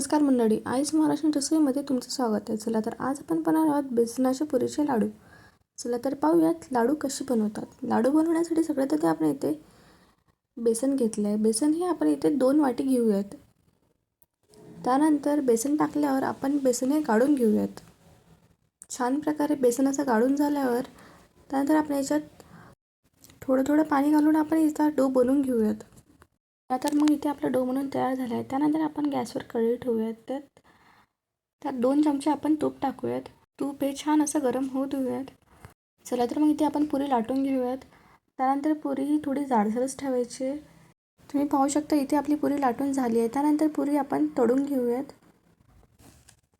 नमस्कार मंडळी आईच महाराष्ट्र रसोईमध्ये तुमचं स्वागत आहे. चला तर आज आपण बनवणार आहोत बेसनाचे पुरीचे लाडू. चला तर पाहूयात लाडू कसे बनवतात. लाडू बनवण्यासाठी सगळ्यात आधी आपण इथे बेसन घेतलं आहे बेसन हे आपण इथे दोन वाटी घेऊयात. त्यानंतर बेसन टाकल्यावर आपण बेसन हे काढून घेऊयात. छान प्रकारे बेसन असं गाळून झाल्यावर त्यानंतर आपण याच्यात थोडं थोडं पाणी घालून आपण याचा डो बनवून घेऊयात. तर मग इथे आपलं डो म्हणून तयार झाला आहे त्यानंतर आपण गॅसवर कढई ठेवूयात. त्यात त्यात दोन चमचे आपण तूप टाकूयात. तूप हे छान असं गरम होऊ देऊयात चला तर मग इथे आपण पुरी लाटून घेऊयात. त्यानंतर पुरी ही थोडी जाडसरच ठेवायची तुम्ही पाहू शकता इथे आपली पुरी लाटून झाली आहे. त्यानंतर पुरी आपण तळून घेऊयात.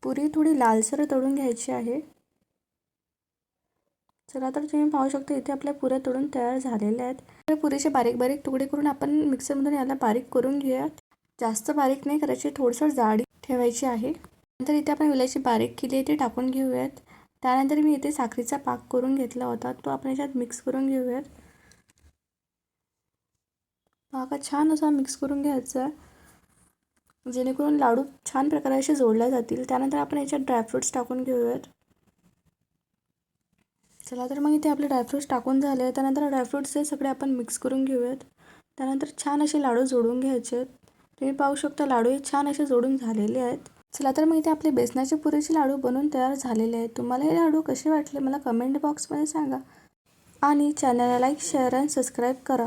पुरी थोडी लालसर तळून घ्यायची आहे. चला तर तुम्ही पाहू शकता इथे आपल्या पुऱ्या तोडून तयार झालेल्या आहेत. तर पुरीचे बारीक बारीक तुकडे करून आपण मिक्सरमधून याला बारीक करून घेऊयात. जास्त बारीक नाही करायची थोडंसं जाडी ठेवायची आहे. नंतर इथे आपण विलायची बारीक केली आहे ती टाकून घेऊयात. त्यानंतर मी इथे साखरीचा पाक करून घेतला होता तो आपण याच्यात मिक्स करून घेऊयात. पाका छान असा मिक्स करून घ्यायचा जेणेकरून लाडू छान प्रकारे असे जोडल्या जातील. त्यानंतर आपण याच्यात ड्रायफ्रूट्स टाकून घेऊयात. चला तर मग इथे आपले ड्रायफ्रूट्स टाकून झाले त्यानंतर ड्रायफ्रूट्स हे सगळे आपण मिक्स करून घेऊयात. त्यानंतर छान असे लाडू जोडून घ्यायचे आहेत. तुम्ही पाहू शकता लाडू हे छान असे जोडून झालेले आहेत. चला तर मग इथे आपले बेसनाचे पुरेचे लाडू बनवून तयार झालेले आहेत. तुम्हाला हे लाडू कसे वाटले मला कमेंट बॉक्समध्ये सांगा. आणि चॅनलला लाईक शेअर आणि सबस्क्राईब करा.